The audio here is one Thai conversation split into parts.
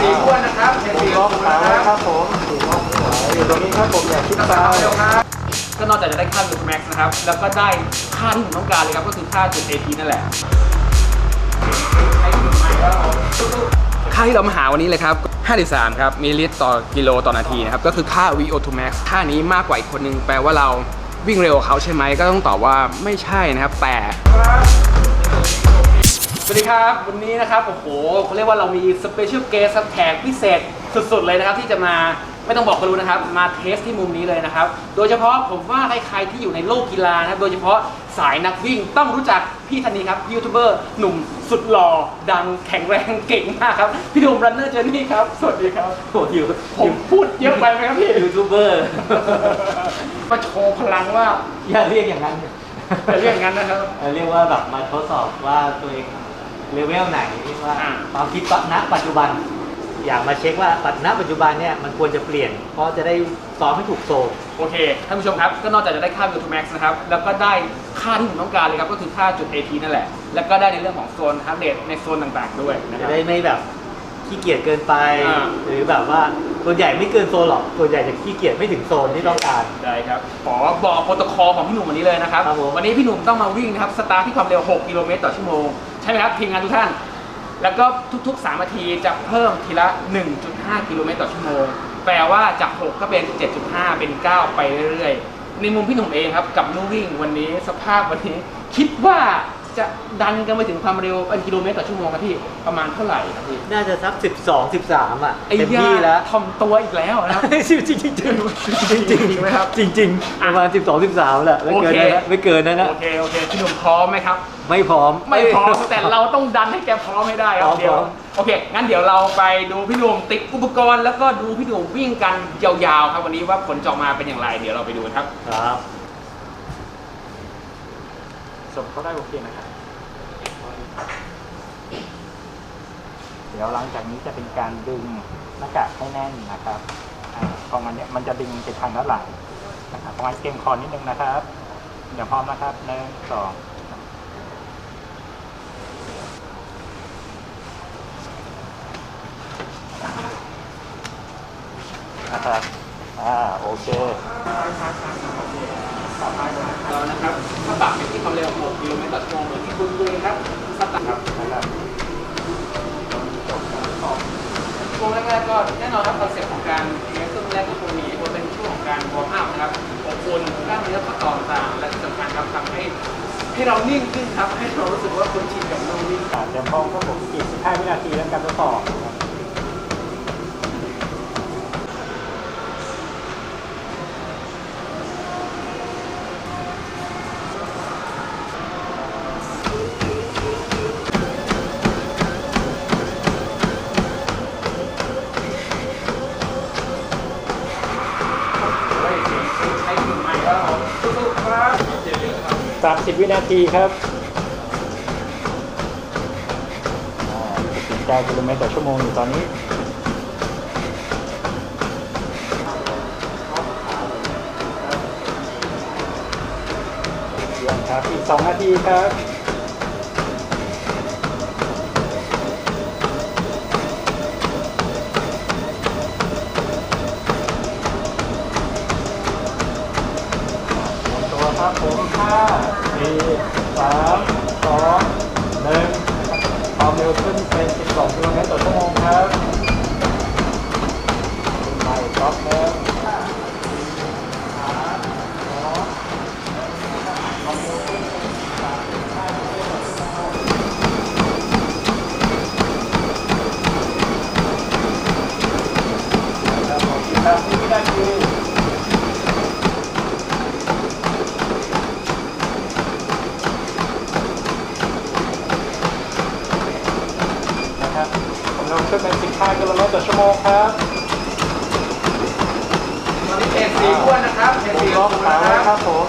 สีอ้วนนะครับเชนผมสีล็อ้อวกนขานะไว้คครัรับบผมอยู่ล็อกขาอยู่ตรงนี้ครับผมอย่าคิดซ้ายเร็วครับก็นอกจากจะได้ค่ายูแม็กซ์นะครับ แล้วก็ได้ค่าที่ผมต้องการเลยครับ ก็คือค่าจุด AP นั่นแหละ ค่าที่เรามาหาวันนี้เลยครับ 53 ครับมิลลิลิตรต่อกิโลต่อนาทีนะครับ ก็คือค่า VO2 max ค่านี้มากกว่าอีกคนนึง แปลว่าเราวิ่งเร็วกว่าเขาใช่ไหม ก็ต้องตอบว่าไม่ใช่นะครับ แต่ สวัสดีครับ วันนี้นะครับโอ้โหเขาเรียกว่าเรามีสเปเชียลเกสแขกพิเศษสุดๆเลยนะครับ ที่จะมาไม่ต้องบอกก็รู้นะครับ มาเทสที่มุมนี้เลยนะครับ โดยเฉพาะผมว่าใครๆที่อยู่ในโลกกีฬานะครับ โดยเฉพาะสายนักวิ่งต้องรู้จักพี่ท่านนี้ครับยูทูบเบอร์หนุ่มสุดหล่อดังแข็งแรงเก่งมากครับ พี่หนุ่มรันเนอร์เจอร์นี่ครับ สวัสดีครับโอ้ยอยู่ผมพูดเยอะไปไหมครับพี่ยูทูบเบอร์มาโชว์พลังว่าอย่าเรียกอย่างนั้นแต่เรื่องนั้นนะครับเออเรียกว่าแบบมาทดสอบว่าตัวเอง เลเวลไหนว่าอ่าความคิดณปัจจุบัน อยากมาเช็คว่าปัจณปัจจุบันเนี่ยมันควรจะเปลี่ยน เพราะจะได้ซ้อมให้ถูกโซนโอเคท่านผู้ชมครับก็นอกจากจะได้ค่า v ิ t u Max นะครับแล้วก็ได้ค่าที่ผมต้องการเลยครับก็คือค่าจุด AT นั่นแหละ แล้วก็ได้ในเรื่องของโซนฮาร์ดเรทในโซนต่างๆด้วยนะคจะรับได้ไม่แบบขี้เกียจเกินไปอ่าหรือแบบว่าส่วนใหญ่ไม่เกินโซนหรอกส่วนใหญ่จะขี้เกียจไม่ถึงโซนที่ต้องการได้ครับขอบอกโปรโตคอลของพี่หนุ่มวันนี้เลยนะครับครับผมวันนี้พี่หนุ่มต้องมาวิ่งนะครับสตาร์ทที่ความเร็ว 6 กิโลเมตรต่อชั่วโมงใช่ไหมครับทีมงานทุกท่าน แล้วก็ทุกๆ 3 นาทีจะเพิ่มทีละ 1.5 กิโลเมตรต่อชั่วโมง แปลว่าจาก 6 ก็เป็น 7.5 เป็น 9 ไปเรื่อยๆ ในมุมพี่หนุ่มเองครับ กับนู่วิ่งวันนี้สภาพวันนี้ คิดว่า จะดันกันไปถึงความเร็วเป็นกิโลเมตรต่อชั่วโมงครับพี่ประมาณเท่าไหร่ครับพี่น่าจะสัก 12 13 อะไอ้เต็มย่าที่แล้วทำตัวอีกแล้วนะครับจริงจริงจริงจริงจริงจริงไหมครับจริงจริงๆประมาณ 12 13แหละไม่เกินโอเคนั้นนะไม่เกินนั้นนะโอเคโอเคพี่หนุ่มพร้อมไหมครับ ไม่พร้อมไม่พร้อมแต่เราต้องดันให้แกพร้อมให้ได้คพรัร้บอมเดี๋ยวพร้อมโอเค งั้นเดี๋ยวเราไปดูพี่หนุ่มติดอุปกรณ์แล้วก็ดูพี่หนุ่มวิ่งกันยาวๆครับวันนี้ว่าผลจะออกมาเป็นอย่างไร เดี๋ยวเราไปดูกันครับครับ ส่งเขาได้โอเคนะครับเดี๋ยวหลังจากนี้จะเป็นการดึงหน้ากากให้แน่นนะครับอ่าพอมันเนี่ยมันจะดึงไปทางด้านหลังนะครับประมาณเกรงคอนิดนึงนะครับเดี๋ยวพร้อมนะครับหนึ่งสองนะครับอ่าโอเค เรานะครับ ถ้าปรับไปที่ความเร็ว 6กิโลเมตรต่อชั่วโมงเหมือนที่คุณดูเลยครับสตาร์ทครับนะครับช่วงแรกๆก็แน่นอนครับคอนเซ็ปต์ของการเทสช่งแรกก็คงมีว่าเป็นช่วงของการวอร์มอัพนะครับอบอุ่นกล้ามเนื้อข้อต่อต่างและที่สำคัญครับทำให้ให้เรานิ่งขึ้นครับ ให้เรารู้สึกว่าคนชินกับโลวิ่งเดี๋ยวพ้อมก็ผมอีก15วินาทีแล้วการทดสอบ นาทีครับอ่า49กิโลเมตรต่อชั่วโมงอยู่ตอนนี้ครับอีก 2 นาทีครับ นะครับเชนผมสีล็อกขานะครับผม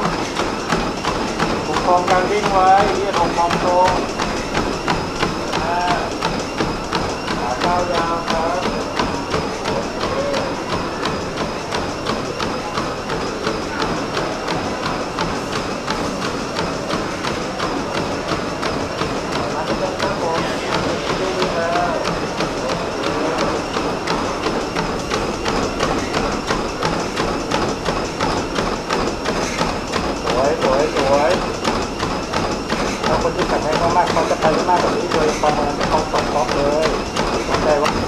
ผมครองการวิ่งไว้เรียกของความตรงอ่าขาก้าวยาว เราคนที่ขัดแย้งมากๆเขาจะไปมากกว่านี้โดยประเมินเขาตกๆเลยเข้าใจว่าไห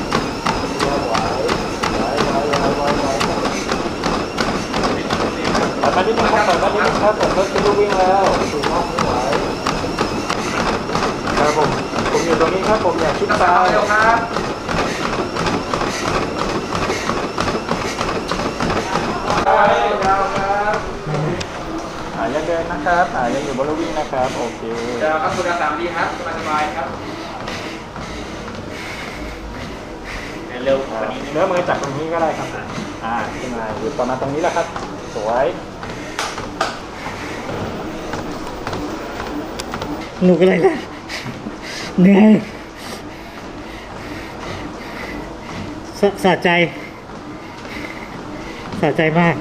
แต่มันนี่มันเข้าแต่มันนี่มันเข้าแต่รถจะวิ่งแล้วถูกต้อไหวครับผมผมอยู่ตรงนี้ครับผมอยากชิดซ้ายไปครับ หายังเดินนะครับหายังอยู่บนรถวิ่งนะครับโอเคเดี๋ยวครับคุณอาสามดีครับสบายๆครับเร็วกว่านี้เนื้อมือจากตรงนี้ก็ได้ครับอ่าขึ้นมาอยู่ประมาณตรงนี้แหละครับ สวยหนูก็เลยนะเหนื่อยสสะใจสะใจมาก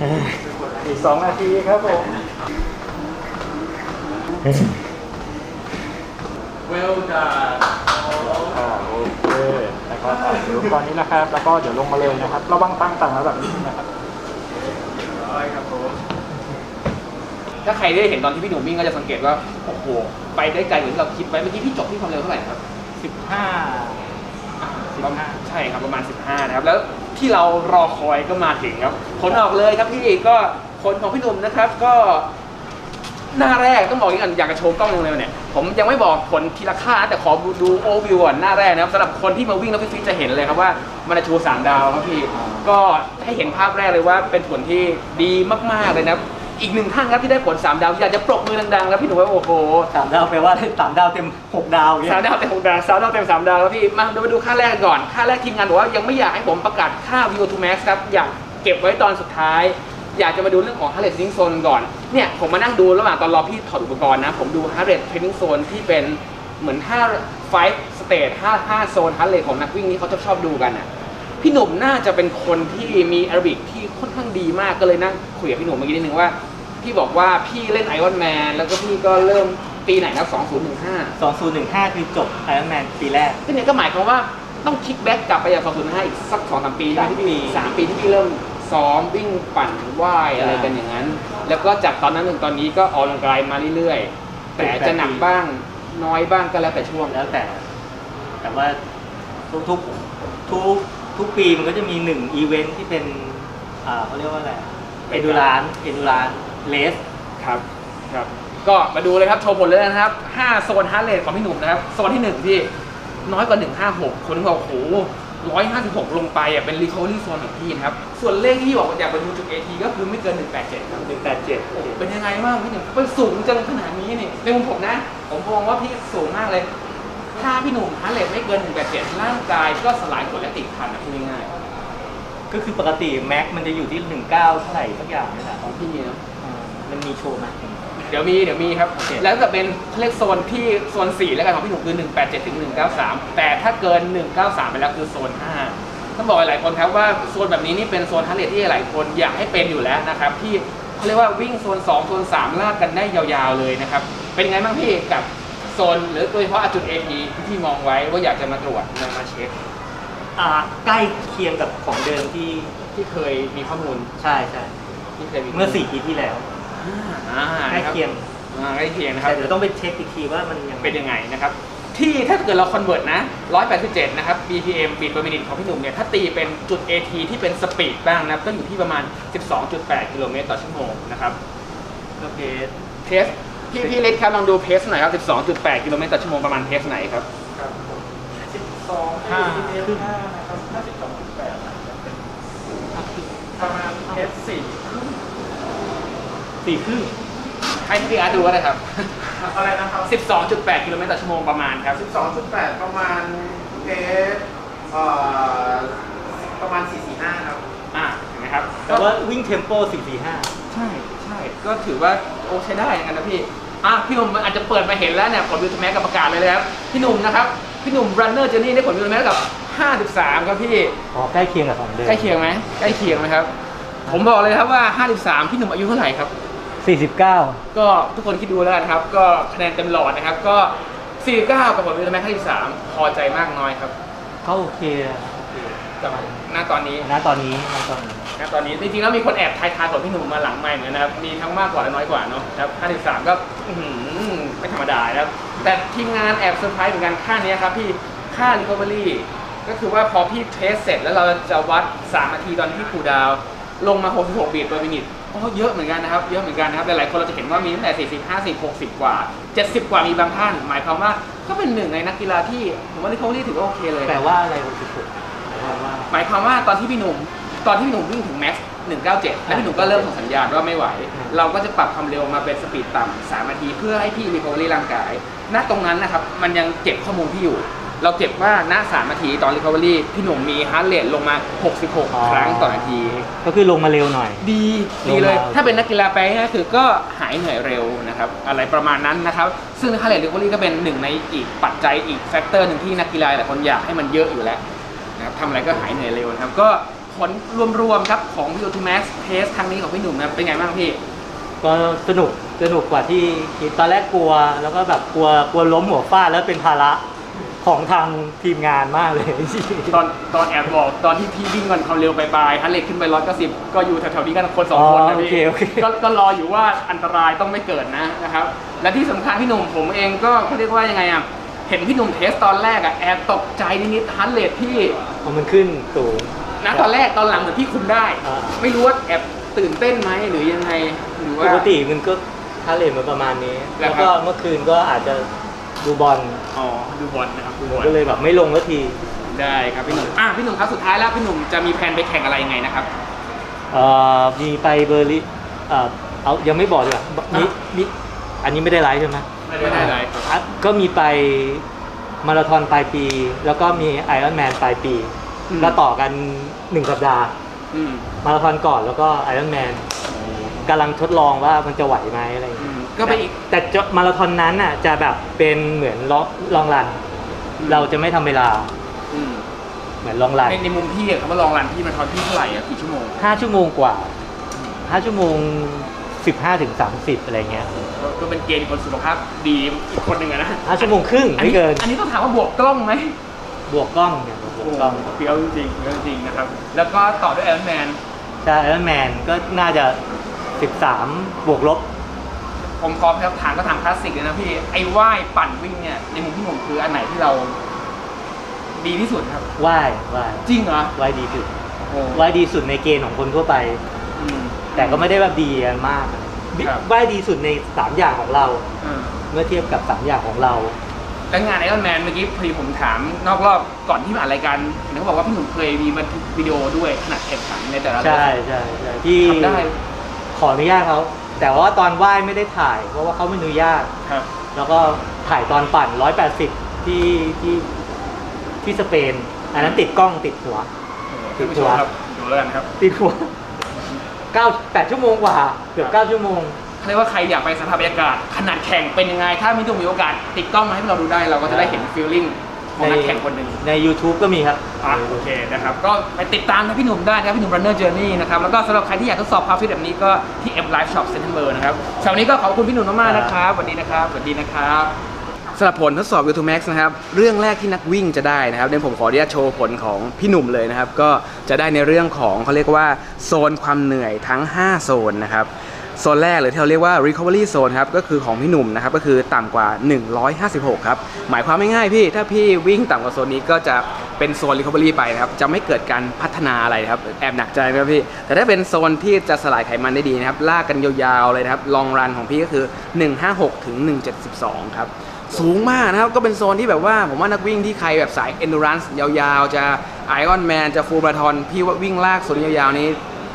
เอ่อ อีกสองนาทีครับผมเอ่อ well done อ่าโอเคนะครับอ่าเดี๋ยวตอนนี้นะครับ แล้วก็เดี๋ยวลงมาเลยนะครับ ระวังตั้งต่างระดับนิดนึงนะครับ ร้อยครับผมถ้าใครได้เห็นตอนที่พี่หนุ่มวิ่งก็จะสังเกตว่า โอ้โห ไปได้ไกลกว่าที่เราคิดไว้ เมื่อกี้พี่จบที่ความเร็วเท่าไหร่ครับ สิบห้าประมาณใช่ครับประมาณ 15 นะครับ แล้วที่เรารอคอยก็มาถึงครับ ผลออกเลยครับพี่ก็ ผลของพี่หนุ่มนะครับก็หน้าแรกต้องบอกอย่างนั้นอยากจะโชว์กล้องเลยเนี่ยผมยังไม่บอกผลทีละค่านะแต่ขอดูโอวิวก่อนหน้าแรกนะครับสำหรับคนที่มาวิ่งแล้วฟิตๆจะเห็นเลยครับว่ามันจะชูสามดาวครับพี่ก็ให้เห็นภาพแรกเลยว่าเป็นผลที่ดีมากๆเลยนะครับอีกหนึ่งท่านครับที่ได้ผลสามดาวอยากจะปรบมือดังๆแล้วพี่หนุ่มว่าโอ้โหสามดาวแปลว่าสามดาวเต็มหกดาวเนี่ยสามดาวเต็มหกดาวสามดาวเต็มสามดาวแล้วพี่มาเดี๋ยวมาดูค่าแรกกันก่อนค่าแรกทีมงานบอกว่ายังไม่อยากให้ผมประกาศค่า VO2 max ครับอยากเก็บไว้ตอนสุดท้าย อยากจะมาดูเรื่องของ heart rate training zone ก่อน เนี่ยผมมานั่งดูระหว่างตอนรอพี่ถอดอุปกรณ์นะ ผมดู heart rate training zone ที่เป็นเหมือน5 5 state 5 5 โซน heart rate ของนักวิ่งนี่เขาจะชอบดูกันอะพี่หนุ่มน่าจะเป็นคนที่มีแอโรบิกที่ค่อนข้างดีมากก็เลยนั่งคุยกับพี่หนุ่มเมื่อกี้นิดนึงว่า พี่บอกว่าพี่เล่นไอ o อนแมนแล้วก็พี่ก็เริ่มปีไหนครับ2015สองศูนย์หนึ่งห้าคือจบไอรอนแมนปีแรกก็เนี่ยก็หมายความว่าต้องคิกแบ็กกลับไปอย่าง2005อีกสักสองสามปีได้ที่พี่สามปีสามปีที่พี่เริ่ม ซ้อมวิ่งปั่นว่ายอะไรกันอย่างนั้น แล้วก็จากตอนนั้นถึงตอนนี้ก็ออกกำลังกายมาเรื่อยๆ แต่จะหนักบ้างน้อยบ้างก็แล้วแต่ช่วงแล้วแต่ แต่ว่าทุกทุกทุกทุกปีมันก็จะมีหนึ่งอีเวนท์ที่เป็นอ่าเขาเรียกว่าอะไรเอดูรานเอดูรานเลสครับครับ ก็มาดูเลยครับโชว์ผลเลยนะครับ5โซนฮาร์ดเรทของพี่หนุ่มนะครับโซนที่1ที่น้อยกว่า 156คนบอกโอ้โห 156 ลงไปอะเป็น recovery zone ของพี่นะครับ ส่วนเลขที่บอกว่าอยากไปดูจุด AT ก็คือไม่เกิน 187 ครับ หนึ่งแปดเจ็ดโอ้โหเป็นยังไงบ้างพี่หนุ่มเป็นสูงจังขนาดนี้นี่ในมุมผมนะ ผมมองว่าพี่สูงมากเลย ถ้าพี่หนุ่มฮาร์ดเรทไม่เกิน 187 ร่างกายก็สลายกรดและติดพันนะพูดง่ายก็คือปกติแม็กมันจะอยู่ที่หนึ่งเก้าเท่าไหร่สักอย่างนี่แหละๆของพี่นะอ่ามันมีโชว์ไหม เดี๋ยวมีเดี๋ยวมีครับ โอเค แล้วจะเป็นเลขโซนที่โซน 4 แล้วกันของพี่หนุ่มคือ 187ถึง193 แต่ถ้าเกิน 193 ไปแล้วคือโซน 5 ต้องบอกหลายๆคนครับว่าโซนแบบนี้นี่เป็นโซนทันเลทที่หลายคนอยากให้เป็นอยู่แล้วนะครับที่เขาเรียกว่าวิ่งโซน 2 โซน 3 ลากกันได้ยาวๆเลยนะครับเป็นไงบ้างพี่กับโซนหรือโดยเฉพาะจุด AP ที่พี่มองไว้ว่าอยากจะมาตรวจมามาเช็คอ่าใกล้เคียงกับของเดิมที่ที่เคยมีข้อมูลใช่ใช่ที่เคยมีเมื่อสี่ปีที่แล้ว อ่าใกล้เคียงอ่าใกล้เคียงนะครับแต่เดี๋ยวต้องไปเช็คอีกทีว่ามันยังเป็นยังไงนะครับที่ถ้าเกิดเราคอนเวิร์ตนะ 187 นะครับ BPM beat per minute ของพี่หนุ่มเนี่ย ถ้าตีเป็นจุด AT ที่เป็นสปีดบ้างนะครับก็อยู่ที่ประมาณ 12.8 กิโลเมตรต่อชั่วโมงนะครับก็เพสเทสพี่พี่เล็กครับลองดูเพสหน่อยครับ 12.8 กิโลเมตรต่อชั่วโมงประมาณเทสไหนครับ ครับสิบสองห้าสิบห้านะครับห้าสิบสองจุดแปดประมาณเอสสี่ สี่ครึ่งให้พี่อาร์ตดูก็ได้ครับ อะไรนะครับ12.8 กิโลเมตรต่อชั่วโมงประมาณครับสิบสองจุดแปดประมาณเอสเอ่อประมาณสี่สี่ห้าครับ อ่าเห็นไหมครับแต่ว่าวิ่งเทมโปสี่สี่ห้าใช่ใช่ก็ถือว่าโอใช้ได้เหมือนกันนะพี่ อะพี่หนุ่มอาจจะเปิดมาเห็นแล้วเนี่ยผลวิวทูแมสกับประกาศเลยนะครับ พี่หนุ่มนะครับ พี่หนุ่ม runner journey ได้ผลวิวทูแมสกับ 53 ครับพี่ อ๋อ ใกล้เคียงกับของเดิม ใกล้เคียงไหมใกล้เคียงไหมครับ ผมบอกเลยครับว่า 53 พี่หนุ่มอายุเท่าไหร่ครับ สี่สิบเก้าก็ทุกคนคิดดูแล้วกันครับ ก็คะแนนเต็มหลอดนะครับ ก็ 49 กับผลวิวทูแมส53พอใจมากน้อยครับก็โอเคอะโอเคกับณตอนนี้ณตอนนี้ณตอนนี้ นะตอนนี้จริงๆแล้วมีคนแอบทายทายผลพี่หนุ่มมาหลังไม่เหมือนกันนะครับ มีทั้งมากกว่าและน้อยกว่าเนาะครับ53 ก็อื้อหือไม่ธรรมดานะครับ แต่ทีมงานแอบเซอร์ไพรส์เหมือนกันค่านี้ครับพี่ค่า recovery ก็คือว่าพอพี่เทสเสร็จแล้วเราจะวัด 3 นาทีตอนที่คูลดาวน์ ลงมา 66 บีท per minute โอ้เยอะเหมือนกันนะครับ เยอะเหมือนกันนะครับ หลายๆคนเราจะเห็นว่ามีตั้งแต่ 40 50 60 กว่า 70 กว่ามีบางท่าน หมายความว่าก็เป็นหนึ่งในนักกีฬาที่ผมว่าที่เขาเรียกถือว่าโอเคเลย แปลว่าอะไร66แปลว่าหมายความว่าตอนที่พี่หนุ่มตอนที่พี่หนุ่มวิ่งถึงแม็กซ์197 แล้วพี่หนุ่มก็เริ่มส่งสัญญาณว่าไม่ไหว เราก็จะปรับความเร็วมาเป็นสปีดต่ำ3นาที เพื่อให้พี่รีคอเวอรี่ร่างกาย ณ ตรงนั้นนะครับ มันยังเก็บข้อมูลพี่อยู่ เราเก็บว่าณ3นาทีตอนรีคอเวอรี่พี่หนุ่มมีฮาร์ดเรทลงมา 66 ครั้งต่อนาที ก็คือลงมาเร็วหน่อย ดีดีเลยลงมาถ้าเป็นนักกีฬาไปง่ายๆคือก็หายเหนื่อยเร็วนะครับ อะไรประมาณนั้นนะครับ ซึ่งฮาร์ดเรทรีคอเวอรี่ก็เป็นหนึ่งในอีกปัจจัยอีกแฟกเตอร์หนึ่งที่นักกีฬาหลายคนอยากให้มันเยอะอยู่แล้วนะครับทำอะไรก็หายเหนื่อยเร็วนะครับ ก็ผลรวมๆครับของ v ิ o 2 Max เทสครั้งนี้ของพี่หนุ่มนะครับเป็นไงบ้างพี่ก็สนุกสนุกกว่าที่คิดตอนแรกกลัว แล้วก็แบบกลัวกลัวล้มหัวฟาดแล้วเป็นภาระ ของทางทีมงานมากเลย ตอนตอนแอบบอกตอนที่พี่วิ่งกันความเร็วไปปลายฮันเลทขึ้นไปร้อยเก้าสิบก็อยู่แถวๆนี้กันคนสองคนอ๋นะอโอเคพี่โอเคก็ก็รออยู่ว่าอันตรายต้องไม่เกิดนะนะครับ และที่สำคัญพี่หนุ่มผมเองก็เขาเรียกว่ายังไงอะเห็นพี่หนุ่มเทสตอนแรกอะแอบตกใจนิดๆฮันเลทพี่พอมันขึ้นสูงนะตอนแรกตอนหลังเหมือนพี่คุมได้อ่าไม่รู้ว่าแอบตื่นเต้นไหมหรือยังไงหรือว่าปกติมันก็ค่าเลทมันประมาณนี้ แล้แล้ววครับก็เมื่อคืนก็อาจจะ ดูบอลอ๋อดูบอลนะครับดูบอลก็เลยแบบไม่ลงสักทีได้ครับพี่หนุ่มอะพี่หนุ่มครับสุดท้ายแล้วพี่หนุ่มจะมีแผนไปแข่งอะไรยังไงนะครับเอ่อมีไปเบอร์ลินเอ่อเอายังไม่บอกดีกว่ามีอะมีอันนี้ไม่ได้ไลฟ์ใช่ไหมไม่ได้ไลฟ์ครับอะก็มีไปมาราธอนปลายปี แล้วก็มีไอรอนแมนปลายปีอืมก็ต่อกันหนึ่งสัปดาห์อืมมาราธอนก่อนแล้วก็ไอรอนแมนกำลังทดลองว่ามันจะไหวไหมอะไรอย่างอืเงี้ยม ก็ไปอีกแต่จะมาราธอนนั้นน่ะจะแบบเป็นเหมือนลองลองรันอืมเราจะไม่ทำเวลาอืมเหมือนลองรันในในมุมพี่อะคำว่าลองรันพี่มันทอนพี่เท่าไหร่อะกี่ชั่วโมงห้าชั่วโมงกว่าห้าชั่วโมงสิบห้าถึงสามสิบอะไรเงี้ยก็ก็เป็นเกณฑ์คนสุขภาพดีอีกคนหนึ่งอะนะห้าชั่วโมงครึ่งอันไม่นี้เกินอันนี้ต้องถามว่าบวกกล้องไหมบวกกล้องเนี่ยบวกกล้อง เฟี้ยวจริงเฟี้ยวจริงนะครับ แล้วก็ต่อด้วยแอรอนแมน ใช่ไอรอนแมนก็น่าจะสิบสามบวกลบ ผมขอครับถามก็ถามคลาสสิกเลยนะพี่ ไอ้ว่ายปั่นวิ่งเนี่ยในมุมพี่หนุ่มคืออันไหนที่เรา ดีที่สุดครับ ว่ายว่ายจริงเหรอว่ายดีสุดโอ้ว่ายดีสุดในเกณฑ์ของคนทั่วไป อืม แต่ก็ไม่ได้แบบดีกันมากครับ ว่ายดีสุดในสามอย่างของเรา อ่า เมื่อเทียบกับสามอย่างของเรา แล้วงานไอรอนแมนเมื่อกี้พอดีผมถามนอกรอบก่อนที่มาอัดรายการเห็นเขาบอกว่าพี่หนุ่มเคยมีบันทึกวิดีโอด้วยขนาดแข่งขันในแต่ละใช่ใช่ใช่ที่ทำได้ขออนุญาตเขา แต่ว่าตอนว่ายไม่ได้ถ่ายเพราะว่าเขาไม่อนุญาต ครับ แล้วก็ถ่ายตอนปั่น 180 ที่ที่ที่สเปน อันนั้นติดกล้องติดหัว ท่านผู้ชมครับดูแล้วกันครับติดหัว9 8ชั่วโมงกว่า เกือบ9ชั่วโมง เขาเรียกว่าใครอยากไปสัมผัสบรรยากาศขนาดแข่งเป็นยังไง ถ้ามีตุ้มมีโอกาส ติดกล้องมาให้เราดูได้เราก็จะได้เห็นฟีลลิ่ง ของนักแข่งคนหนึ่งใน YouTube ก็มีครับอะโอเคนะครับ ก็ไปติดตามนะพี่หนุ่มได้นะครับ พี่หนุ่ม Runner Journey นะครับ แล้วก็สำหรับใครที่อยากทดสอบความฟิตแบบนี้ก็ที่ M Live Shop Center นะครับสำหรับวันนี้ก็ขอบคุณพี่หนุ่มมากๆนะครับสวัสดีนะครับสวัสดีนะครับสำหรับผลทดสอบ YouTube Max นะครับ เรื่องแรกที่นักวิ่งจะได้นะครับเดี๋ยวผมขออนุญาตโชว์ผลของพี่หนุ่มเลยนะครับ ก็จะได้ในเรื่องของเขาเรียกว่าโซนความเหนื่อยทั้ง 5 โซนนะครับ โซนแรกหรือที่เราเรียกว่า recovery zone ครับก็คือของพี่หนุ่มนะครับก็คือต่ำกว่า 156 ครับ หมายความไม่ง่ายพี่ ถ้าพี่วิ่งต่ำกว่าโซนนี้ก็จะเป็นโซน recovery ไปนะครับจะไม่เกิดการพัฒนาอะไรครับแอบหนักใจนะครับพี่ แต่ถ้าเป็นโซนที่จะสลายไขมันได้ดีนะครับลากกันยาวๆเลยนะครับลองรันของพี่ก็คือ 156 ถึง 172 ครับสูงมากนะครับ ก็เป็นโซนที่แบบว่าผมว่านักวิ่งที่ใครแบบสาย endurance ยาวๆ จะ Iron Man จะ full marathon พี่ว่าวิ่งลากโซนยาวๆ นี้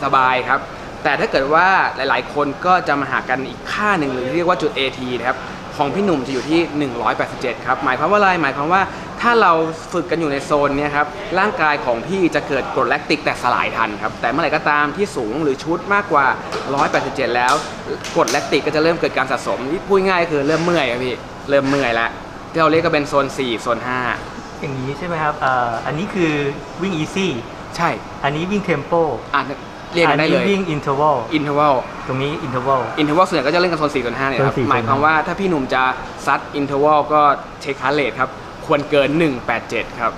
สบายครับ แต่ถ้าเกิดว่าหลาย ๆ คนก็จะมาหากันอีกค่าหนึ่งหรือเรียกว่าจุด AT นะครับของพี่หนุ่มจะอยู่ที่ 187 ครับ หมายความว่าอะไร หมายความว่าถ้าเราฝึกกันอยู่ในโซนเนี้ยครับ ร่างกายของพี่จะเกิดกรดแลคติกแต่สลายทันครับ แต่เมื่อไหร่ก็ตามที่สูงหรือชุดมากกว่า 187 แล้ว กรดแลคติกก็จะเริ่มเกิดการสะสมที่พูดง่ายๆคือเริ่มเมื่อยครับพี่ เริ่มเมื่อยแล้ว ที่เราเรียกก็เป็นโซน 4 โซนอย่างนี้ใช่ไหมครับอ่าอันนี้คือวิ่ง easy 5ใช่ อันนี้วิ่ง tempo อ่าน เรียกกันได้เลยอันนี้วิ่ง interval interval ตรงนี้ interval อินเทอร์วัลส่วนใหญ่ก็จะเล่นกันโซน4โซน5เนี่ยครับโซน4หมายความว่าถ้าพี่หนุ่มจะซัดอินเทอร์วัลก็เช็คฮาร์เรทครับควรเกิน 187 ครับ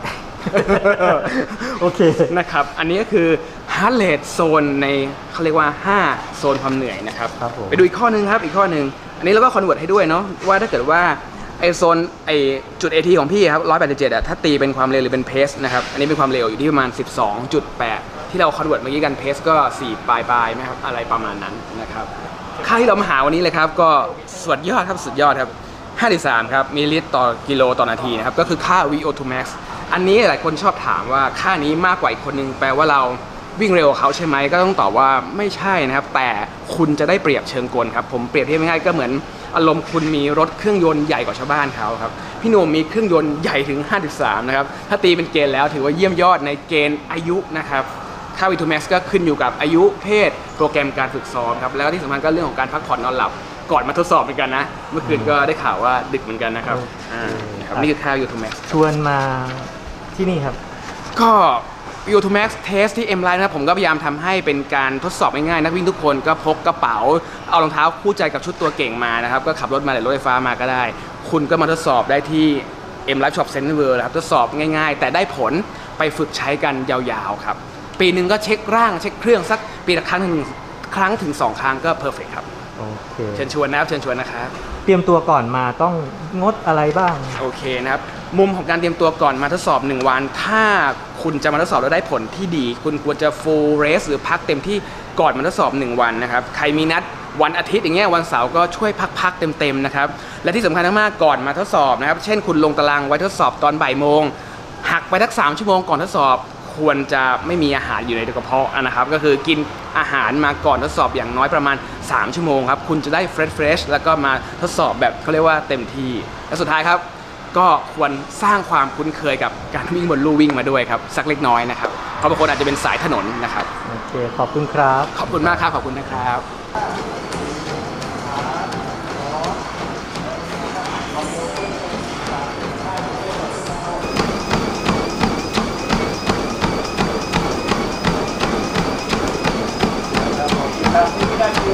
โอเคนะครับ อันนี้ก็คือฮาร์เรทโซนในเขาเรียกว่า 5 โซนความเหนื่อยนะครับครับผมไปดูอีกข้อหนึงครับอีกข้อหนึ่งอันนี้เราก็คอนเวิร์ตให้ด้วยเนาะว่าถ้าเกิดว่าไอโซนไอจุด AT ของพี่ครับ187อะถ้าตีเป็นความเร็วหรือเป็นเพสนะครับ อันนี้เป็นความเร็วอยู่ที่ประมาณ 12.8 ที่เราคอนเวิร์ตเมื่อกี้กันเพสก็ 4 ปลายปลายไหมครับอะไรประมาณนั้นนะครับค่าที่เรามาหาวันนี้เลยครับ ก็สุดยอดครับสุดยอดครับ 53 ครับมิลลิลิตรต่อกิโลต่อนาทีนะครับ ก็คือค่า VO2 max อันนี้หลายคนชอบถามว่าค่านี้มากกว่าอีกคนนึงแปลว่าเราวิ่งเร็วกว่าเขาใช่ไหมก็ต้องตอบว่าไม่ใช่นะครับ แต่คุณจะได้เปรียบเชิงกลครับ ผมเปรียบเทียบง่ายๆก็เหมือนอารมณ์คุณมีรถเครื่องยนต์ใหญ่กว่าชาวบ้านเขาครับพี่หนุ่มมีเครื่องยนต์ใหญ่ถึง 53 นะครับ ถ้าตีเป็นเกณฑ์แล้วถือว่าเยี่ยมยอดในเกณฑ์อายุนะครับ ค่า V2 Max ก็ขึ้นอยู่กับอายุเพศโปรแกรมการฝึกซ้อมครับ แล้วที่สำคัญก็เรื่องของการพักผ่อนนอนหลับ ก่อนมาทดสอบเหมือนกันนะ เมื่อคืนก็ได้ข่าวว่าดึกเหมือนกันนะครับอ่านะครับนี่คือค่า V2 Max ชวนมาที่นี่ครับ ก็ VO2 Max Test ที่ M Line นะครับผมก็พยายามทำให้เป็นการทดสอบง่ายๆนักวิ่งทุกคนก็พกกระเป๋า เอารองเท้าคู่ใจกับชุดตัวเก่งมานะครับ ก็ขับรถมาหรือรถไฟฟ้ามาก็ได้ คุณก็มาทดสอบได้ที่ M Live Shop Center World นะครับทดสอบง่ายๆ แต่ได้ผลไปฝึกใช้กันยาวๆครับ ปีหนึ่งก็เช็คร่างเช็คเครื่องสักปีละครั้งหนึ่งครั้งถึง2ครั้งก็เพอร์เฟกครับโอเคเชิญชวนนะครับเชิญชวนนะครับเตรียมตัวก่อนมาต้องงดอะไรบ้างโอเคนะครับมุมของการเตรียมตัวก่อนมาทดสอบ 1 วัน ถ้าคุณจะมาทดสอบแล้วได้ผลที่ดี คุณควรจะ full rest หรือพักเต็มที่ก่อนมาทดสอบ 1 วันนะครับใครมีนัดวันอาทิตย์อย่างเงี้ยวันเสาร์ก็ช่วยพักๆเต็มๆนะครับและที่สำคัญมากๆก่อนมาทดสอบนะครับเช่นคุณลงตารางไว้ทดสอบตอนบ่ายโมงหักไปทัก3ชั่วโมงก่อนทดสอบ ควรจะไม่มีอาหารอยู่ในกระเพาะนะครับ ก็คือกินอาหารมาก่อนทดสอบอย่างน้อยประมาณ 3 ชั่วโมงครับ คุณจะได้เฟรชเฟรชแล้วก็มาทดสอบแบบเขาเรียกว่าเต็มที่ และสุดท้ายครับ ก็ควรสร้างความคุ้นเคยกับการวิ่งบนลู่วิ่งมาด้วยครับ สักเล็กน้อยนะครับเพราะบางคนอาจจะเป็นสายถนนนะครับโอเคขอบคุณครับ ขอบคุณมากครับขอบคุณนะครับครับที่วินาที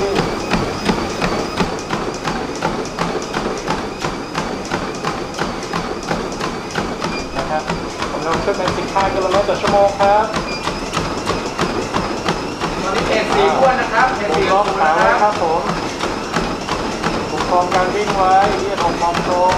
นะครับผมลงขึ้นเป็น15กิ โมงครับตอนนี้เทสีอ้วนนะครับเทผมสีล็อ้วกนขานะครับผมผมฟอร์มการวิ่งไว้ยืดองมองตรง